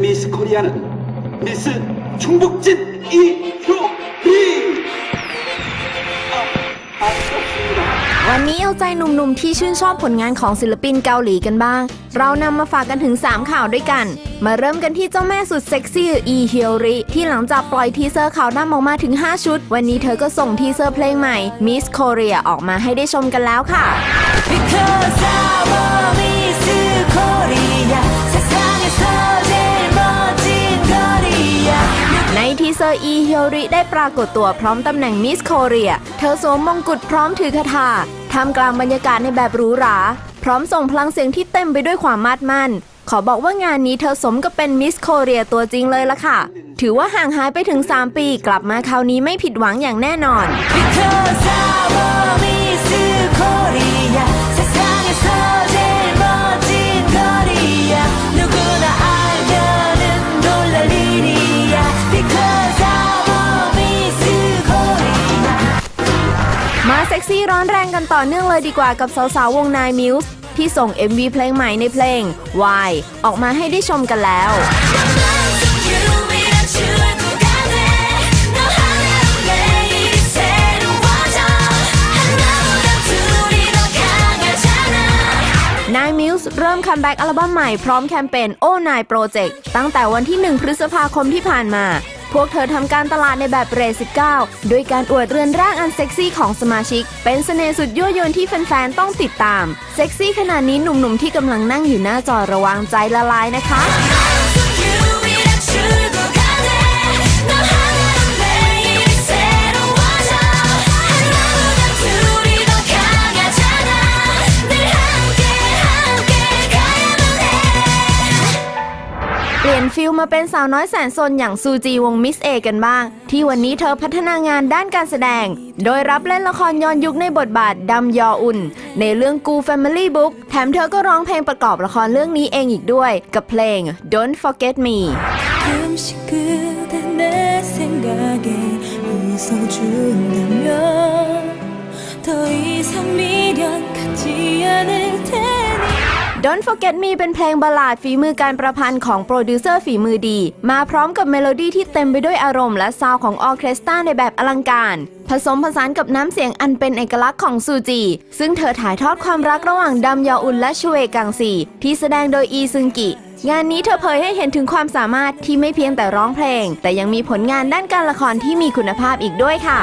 미스 코리아는 미스 충북진 이효리 아, 아깝습니다. วันนี้เอาใจหนุ่มๆที่ชื่นชอบผลงานของศิลปินเกาหลีกันบ้าง เรานำมาฝากกันถึง 3 ข่าวด้วยกัน มาเริ่มกันที่เจ้าแม่สุดเซ็กซี่อีเฮียริที่หลังจากปล่อยทีเซอร์ข่าวดำออกมาถึง 5 ชุด วันนี้เธอก็ส่งทีเซอร์เพลงใหม่ Miss Korea ออกมาให้ได้ชมกันแล้วค่ะ Because I'm Miss Korea เซอร์อีฮียริได้ปรากฏตัวพร้อมตำแหน่งมิส s คเรีย เธอสวมมงกุฎพร้อมถือคาถาทำกลางบรรยากาศในแบบหรูหรา พร้อมส่งพลังเสียงที่เต็มไปด้วยความมาดมั่น ขอบอกว่างานนี้เธอสมกับเป็นมิส s คเรียตัวจริงเลยละค่ะ ถือว่าห่างหายไปถึง 3 ปี กลับมาคราวนี้ไม่ผิดหวังอย่างแน่นอน Because I'm Miss Korea มาเซ็กซี่ร้อนแรงกันต่อเนื่องเลยดีกว่ากับสาวๆวงนายมิวส์ที่ส่ง MV เพลงใหม่ในเพลง Why ออกมาให้ได้ชมกันแล้วนายมิวส์เริ่มคัมแบ็กอัลบั้มใหม่พร้อมแคมเปญโอนายโปรเจกต์ตั้งแต่วันที่ 1 พฤษภาคมที่ผ่านมา พวกเธอทำการตลาดในแบบเรสิก้าด้วยการอวดเรือนร่างอันเซ็กซี่ของสมาชิก เป็นเสน่ห์สุดยั่วยวนที่แฟนๆ ต้องติดตาม เซ็กซี่ขนาดนี้หนุ่มๆ ที่กำลังนั่งอยู่หน้าจอระวังใจละลายนะคะ เปลี่ยนฟิลมาเป็นสาวน้อยแสนซนอย่างซูจีวงมิสเอกันบ้าง ที่วันนี้เธอพัฒนางานด้านการแสดง โดยรับเล่นละครย้อนยุคในบทบาทดำยออุ่น ในเรื่องกู Family Book แถมเธอก็ร้องเพลงประกอบละครเรื่องนี้เองอีกด้วย กับเพลง Don't Forget Me 가끔씩 그대 내 생각에 웃어준다면 더 이상 미련 갖지 않을 테니 Don't Forget Me เป็นเพลงบัลลาดฝีมือการประพันธ์ของโปรดิวเซอร์ฝีมือดี มาพร้อมกับเมโลดี้ที่เต็มไปด้วยอารมณ์และซาวของออเคสตราในแบบอลังการ ผสมผสานกับน้ำเสียงอันเป็นเอกลักษณ์ของซูจี ซึ่งเธอถ่ายทอดความรักระหว่างดัมยออุนและชเวกังซีที่แสดงโดยอีซึงกิงานนี้เธอเผยให้เห็นถึงความสามารถที่ไม่เพียงแต่ร้องเพลง แต่ยังมีผลงานด้านการละครที่มีคุณภาพอีกด้วยค่ะ